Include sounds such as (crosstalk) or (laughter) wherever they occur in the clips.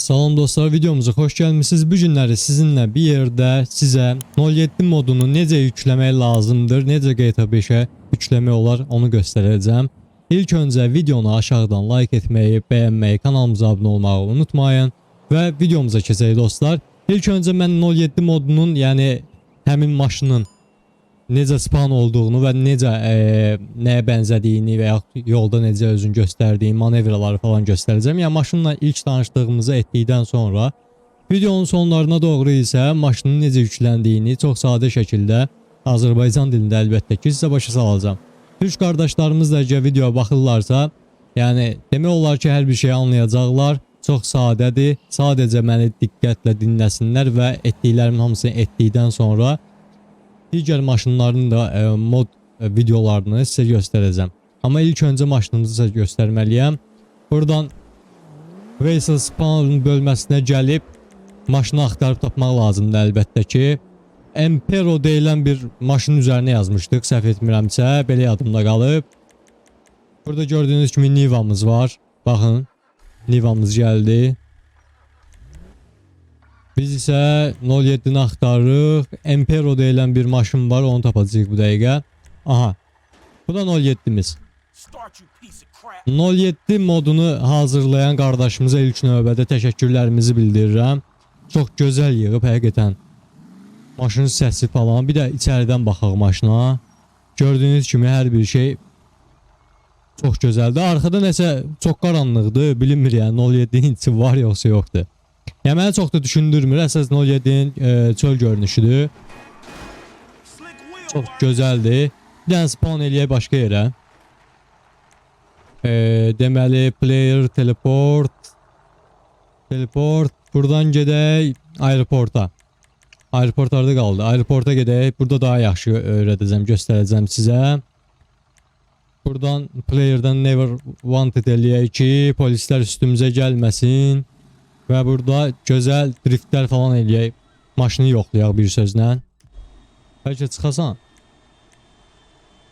Salam dostlar, videomuza xoş gəlmisiniz. Bu günləri sizinlə bir yerdə sizə 07 modunu necə yükləmək lazımdır, necə GTA 5-ə yükləmək olar, onu göstərəcəm. İlk öncə videonu aşağıdan like etməyi, bəyənməyi, kanalımıza abunə olmağı unutmayın və videomuza keçək dostlar. İlk öncə mən 07 modunun, yəni həmin maşının necə spawn olduğunu və necə e, nəyə bənzədiyini və yaxud yolda necə özünü göstərdiyi manevraları falan göstərəcəm. Yəni maşınla ilk tanışdığımızı etdikdən sonra videonun sonlarına doğru isə maşının necə yükləndiyini çox sadə şəkildə Azərbaycan dilində əlbəttə ki sizə başa salacağam. Türk qardaşlarımız da əgər videoya baxırlarsa, yəni demək olar ki, hər bir şeyi anlayacaqlar. Çox sadədir. Sadəcə məni diqqətlə dinləsinlər və etdiklərimin hamısını etdikdən sonra digər maşınların da e, mod e, videolarını sizə göstərəcəm. Amma ilk öncə maşınımızı sizə göstərməliyəm. Buradan Vehicle Spawn bölməsinə gəlib maşını axtarıb tapmaq lazımdır əlbəttə ki. Empero deyilən bir maşının üzərinə yazmışdıq, səhv etmirəmsə, belə yadımda qalıb. Burada gördüyünüz kimi Niva'mız var. Baxın, Niva'mız gəldi. Biz isə 07-ni axtarırıq. Empero deyilən bir maşın var, onu tapacağıq bu dəqiqə. Aha. Bu da 07-miz. Start you piece of crap. 07 modunu hazırlayan qardaşımıza ilk növbədə təşəkkürlərimizi bildirirəm. Çox gözəl yığıb həqiqətən. Maşının səsi falan, bir də içəridən baxaq maşına. Gördüyünüz kimi hər bir şey çox gözəldir. Arxada nəsə çox qaranlıqdır, bilinmir yəni 07-nin içi (laughs) var yoxsa yoxdur. Yəni məni çox da düşündürmür. Əsas 07-nin e, çöl görünüşüdür. Çox gözəldir. Bir dənə spawn eləyək başqa yerə. E, deməli player teleport teleport buradan gedək aeroporta. Aeroport harda qaldı? Aeroporta gedək. Burada daha yaxşı öyrədəcəm, göstərəcəm sizə. Buradan player'dan never wanted eləyək ki, polislər üstümüzə gəlməsin. Və burada gözəl driftlər falan eləyək. Maşını yoxlayaq bir sözlə. Bəlkə çıxasan.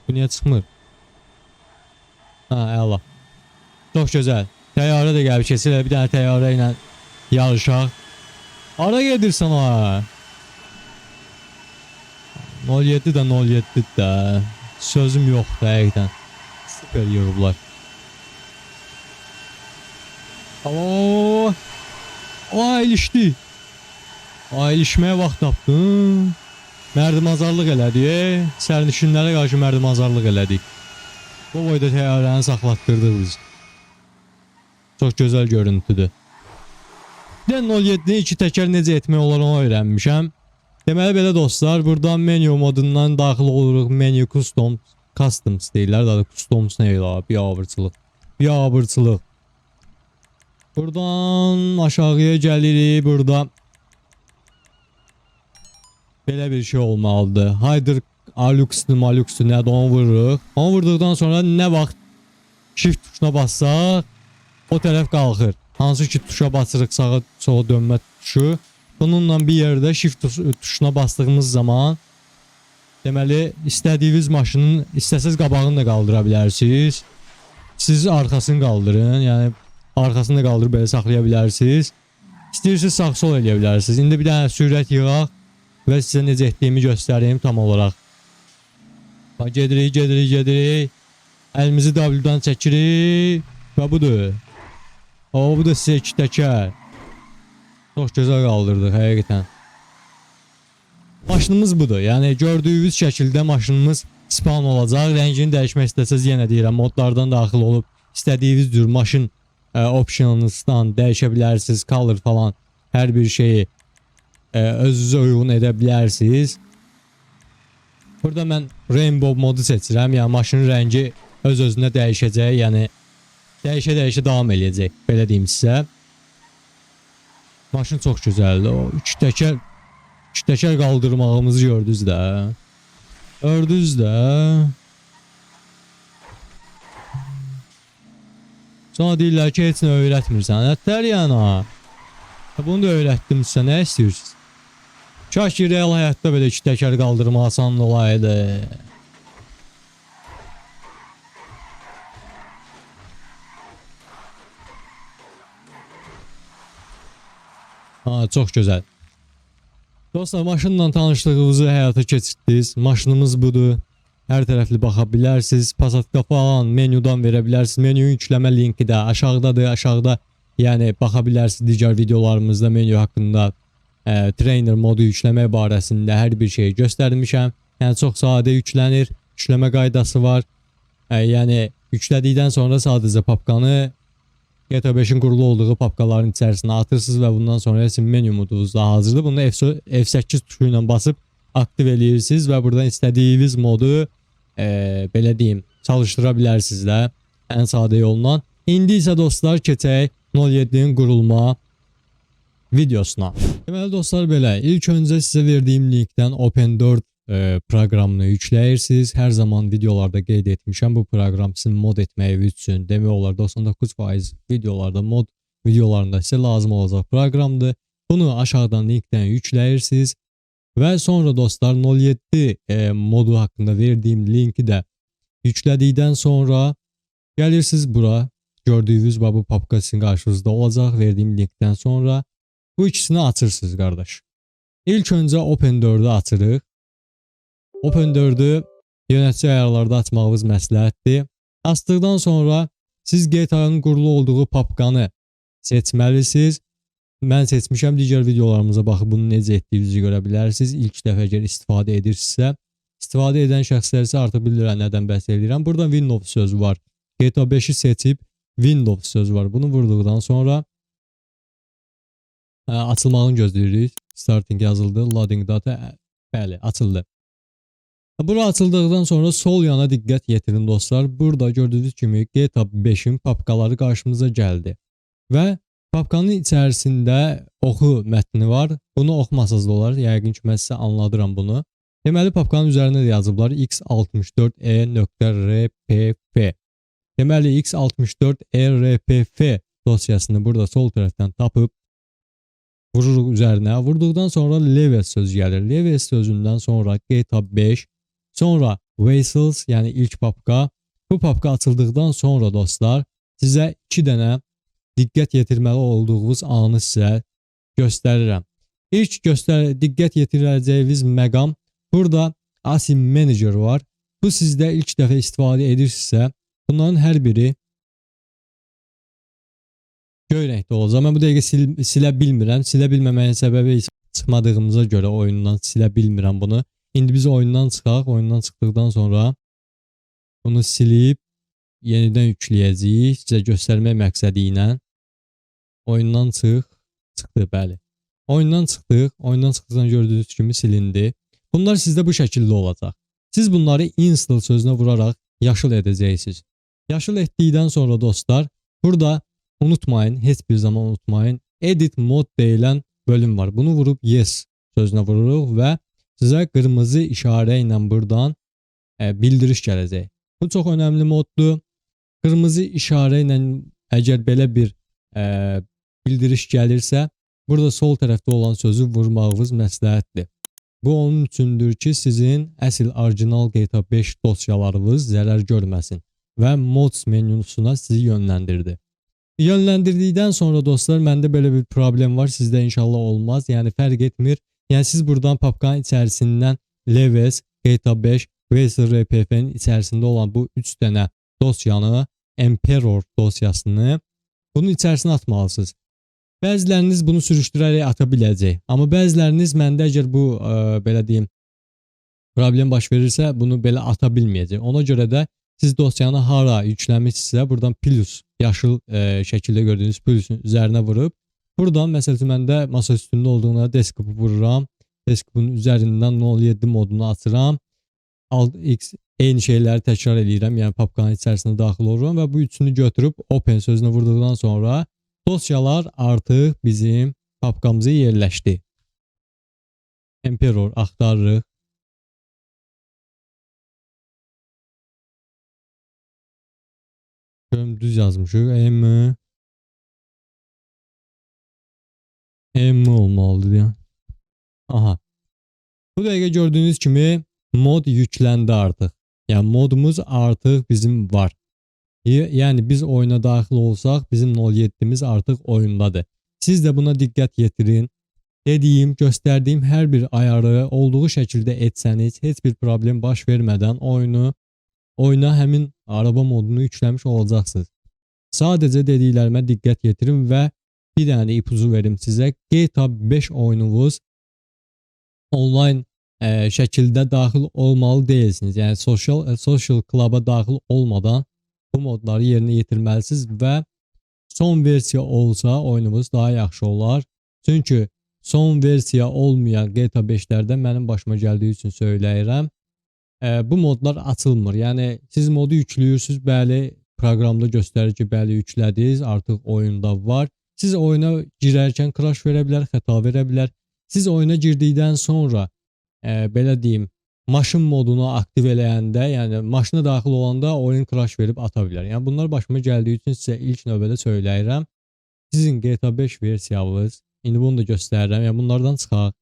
Bu niyə çıxmır? Ha, əla. Çox gözəl. Təyyarə də gəlib keçir. Bir dənə təyyarə ilə yarışaq. Hara gedirsən ha? 07 də 07 də. Sözüm yoxdur həqiqətən. Super yığıblar. Alo. O ilişdi. Ailişməyə vaxt tapdın. Mərdimazarlıq elədik. Sərnişinlərə qarşı mərdimazarlıq elədik. Bu boyda təyyarəni saxlatdırdıq biz. Çox gözəl görüntüdür. Də 07-ni iki təkər necə etmək olar onu öyrənmişəm. Deməli belə dostlar, buradan menu modundan daxil oluruq. Menu custom, customs deyirlər. Daha da customs nə elə? Biabırçılıq. Biabırçılıq. Buradan aşağıya gəlirik. Burada belə bir şey olmalıdır. Haydır Alux'lu Malux'lu nədir onu vururuq. Onu vurduqdan sonra nə vaxt shift tuşuna bassaq o tərəf qalxır. Hansı ki tuşa basırıq sağa sola dönmə tuşu. Bununla bir yerdə shift tuş- tuşuna bastığımız zaman deməli istədiyiniz maşının istəsiz qabağını da qaldıra bilərsiniz. Siz arxasını qaldırın. Yəni arxasını da qaldırıb belə saxlaya sağ sol eləyə bilərsiniz. İndi bir dənə sürət yığaq və sizə necə etdiyimi göstəreyim tam olaraq. Bax gedirik, gedirik, gedirik. Əlimizi W-dan çəkirik və budur. O bu da sizə iki təkər. Çox gözəl qaldırdıq həqiqətən. Maşınımız budur. Yəni gördüyünüz şəkildə maşınımız spawn olacaq. Rəngini dəyişmək istəsəz yenə deyirəm modlardan daxil olub istədiyiniz cür maşın e, optionunuzdan dəyişə. Color falan hər bir şeyi e, özünüzə uyğun edə. Burada mən rainbow modu seçirəm. Yəni maşının rəngi öz-özünə dəyişəcək. Yəni dəyişə-dəyişə davam eləyəcək. Belə deyim sizə. Maşın çox gözəldir. O iki təkər iki təkər qaldırmağımızı gördünüz də. Gördünüz də. Sonra deyirlər ki, heç nə öyrətmirsən. Ətlər yana. Bunu da öyrətdim sizə. Nə istəyirsiniz? Kaş ki real həyatda belə iki təkər qaldırma asan olaydı. Ha, çox gözəl. Dostlar, maşınla tanışlığınızı həyata keçirdiniz. Maşınımız budur. Hər tərəfli baxa bilərsiniz. Pasatka falan menyudan verə bilərsiniz. Menyu yükləmə linki də aşağıdadır. Aşağıda yəni baxa bilərsiniz digər videolarımızda menyu haqqında ə, trainer modu yükləmək barəsində hər bir şeyi göstərmişəm. Yəni çox sadə yüklənir. Yükləmə qaydası var. Ə, yəni yüklədikdən sonra sadəcə papkanı GTA 5'in qurulu olduğu papkaların içərisinə atırsınız və bundan sonra sizin menyu modunuz da hazırdır. Bunu F- F8 tuşu ilə basıb aktiv eləyirsiniz və buradan istədiyiniz modu e, belə deyim çalışdıra bilərsiniz də ən sadə yolla. İndi isə dostlar keçək 07-nin qurulma videosuna. Deməli dostlar belə ilk öncə sizə verdiyim linkdən Open4 e, proqramını yükləyirsiniz. Hər zaman videolarda qeyd etmişəm bu proqram sizin mod etməyi üçün demək olar 99% videolarda mod videolarında sizə lazım olacaq proqramdır. Bunu aşağıdan linkdən yükləyirsiniz və sonra dostlar 07 e, modu haqqında verdiyim linki də yüklədikdən sonra gəlirsiniz bura. Gördüyünüz bax bu papka sizin qarşınızda olacaq verdiyim linkdən sonra bu ikisini açırsınız qardaş. İlk öncə Open4-ü açırıq. Open4-ü yönetici ayarlarda açmağınız məsləhətdir. Açdıqdan sonra siz GTA-nın qurulu olduğu papkanı seçməlisiniz. Mən seçmişəm. Digər videolarımıza baxıb bunu necə etdiyinizi görə bilərsiniz. İlk dəfə əgər istifadə edirsinizsə, istifadə edən şəxslər isə artıq bilirlər nədən bəhs edirəm. Burada Windows sözü var. GTA 5-i seçib Windows sözü var. Bunu vurduqdan sonra ə, açılmağını gözləyirik. Starting yazıldı. Loading data ə, bəli, açıldı. Bura açıldıqdan sonra sol yana diqqət yetirin dostlar. Burada gördüyünüz kimi GTA 5-in papkaları qarşımıza gəldi. Və papkanın içərisində oxu mətni var. Bunu oxumasaz da olar. Yəqin ki, mən sizə anladıram bunu. Deməli papkanın üzərində də yazıblar E x64e.rpp. Deməli x64e.rpp dosyasını burada sol tərəfdən tapıb vururuq üzərinə. Vurduqdan sonra Leves sözü gəlir. Leves sözündən sonra GTA 5 Sonra Vessels yəni ilk papka. Bu papka açıldıqdan sonra dostlar sizə 2 dənə diqqət yetirməli olduğunuz anı sizə göstərirəm. İlk göstər diqqət yetirəcəyiniz məqam burada Asim Manager var. Bu sizdə ilk dəfə istifadə edirsinizsə, bunların hər biri göy rəngdə olacaq. Mən bu dəqiqə sil silə bilmirəm. Silə bilməməyin səbəbi isə çıxmadığımıza görə oyundan silə bilmirəm bunu. İndi biz oyundan çıxaq. Oyundan çıxdıqdan sonra bunu silib yenidən yükləyəcəyik. Sizə göstərmək məqsədi ilə. Oyundan çıx. Çıxdı, bəli. Oyundan çıxdıq. Oyundan çıxdıqdan gördüyünüz kimi silindi. Bunlar sizdə bu şəkildə olacaq. Siz bunları install sözünə vuraraq yaşıl edəcəksiniz. Yaşıl etdikdən sonra dostlar, burada unutmayın, heç bir zaman unutmayın. Edit mod deyilən bölüm var. Bunu vurub yes sözünə vururuq və sizə qırmızı işarə ilə buradan e, bildiriş gələcək. Bu çox önəmli moddur. Qırmızı işarə ilə əgər belə bir e, bildiriş gəlirsə, burada sol tərəfdə olan sözü vurmağınız məsləhətdir. Bu onun üçündür ki, sizin əsl orijinal GTA 5 dosyalarınız zərər görməsin və mods menusuna sizi yönləndirdi. Yönləndirdikdən sonra dostlar, məndə belə bir problem var, sizdə inşallah olmaz. Yəni fərq etmir. Yəni siz buradan papkanın içərisindən Leves, GTA 5 və RPF-nin içərisində olan bu 3 dənə dosyanı, Emperor dosyasını bunun içərisinə atmalısınız. Bəziləriniz bunu sürüşdürərək ata biləcək. Amma bəziləriniz məndə əgər bu ə, belə deyim problem baş verirsə, bunu belə ata bilməyəcək. Ona görə də siz dosyanı hara yükləmisinizsə, buradan plus yaşıl ə, şəkildə gördüyünüz plusun üzərinə vurub, buradan məsəl üçün məndə masa üstündə olduğuna desktopu vururam. Desktopun üzərindən 07 modunu açıram. Alt X eyni şeyləri təkrar edirəm. Yəni papkanın içərisinə daxil oluram və bu üçünü götürüb open sözünə vurduqdan sonra dosyalar artıq bizim papkamıza yerləşdi. Emperor axtarırıq. Görüm düz yazmışıq. M M olmalıdır ya. Aha. Bu dəqiqə gördüyünüz kimi mod yükləndi artıq. Yəni modumuz artıq bizim var. Yəni biz oyuna daxil olsaq bizim 07'miz artıq oyundadır. Siz də buna diqqət yetirin. Dediyim, göstərdiyim hər bir ayarı olduğu şəkildə etsəniz, heç bir problem baş vermədən oyunu oyuna həmin araba modunu yükləmiş olacaqsınız. Sadəcə dediklərimə diqqət yetirin və bir dənə ipucu verim sizə. GTA 5 oyununuz onlayn ə, şəkildə daxil olmalı deyilsiniz. Yəni social ə, social club-a daxil olmadan bu modları yerinə yetirməlisiniz və son versiya olsa oyunumuz daha yaxşı olar. Çünki son versiya olmayan GTA 5-lərdə mənim başıma gəldiyi üçün söyləyirəm. Ə, bu modlar açılmır. Yəni siz modu yüklüyürsüz, bəli, proqramda göstərir ki, bəli yüklədiniz, artıq oyunda var. Siz oyuna girərkən crash verə bilər, xəta verə bilər. Siz oyuna girdikdən sonra ə, belə deyim, maşın modunu aktiv eləyəndə, yəni maşına daxil olanda oyun crash verib ata bilər. Yəni bunlar başıma gəldiyi üçün sizə ilk növbədə söyləyirəm. Sizin GTA 5 versiyanız, indi bunu da göstərirəm. Yəni bunlardan çıxaq.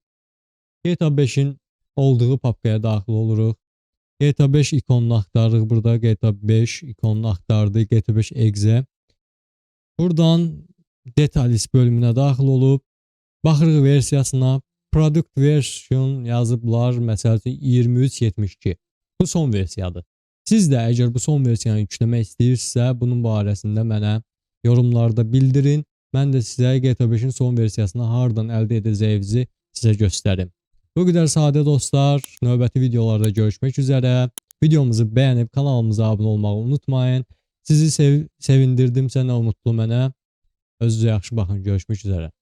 GTA 5-in olduğu papkaya daxil oluruq. GTA 5 ikonunu axtarırıq burada. GTA 5 ikonunu axtardı. GTA 5 exe. Buradan details bölümünə daxil olub baxırıq versiyasına. Product version yazıblar. Məsəl üçün 2372. Bu son versiyadır. Siz də əgər bu son versiyanı yükləmək istəyirsinizsə, bunun barəsində mənə yorumlarda bildirin. Mən də sizə GTA 5-in son versiyasını hardan əldə edəcəyinizi sizə göstərim. Bu qədər sadə dostlar. Növbəti videolarda görüşmək üzrə. Videomuzu bəyənib kanalımıza abunə olmağı unutmayın. Sizi sev sevindirdimsə nə mutlu mənə. Özünüzə yaxşı baxın. Görüşmək üzrə.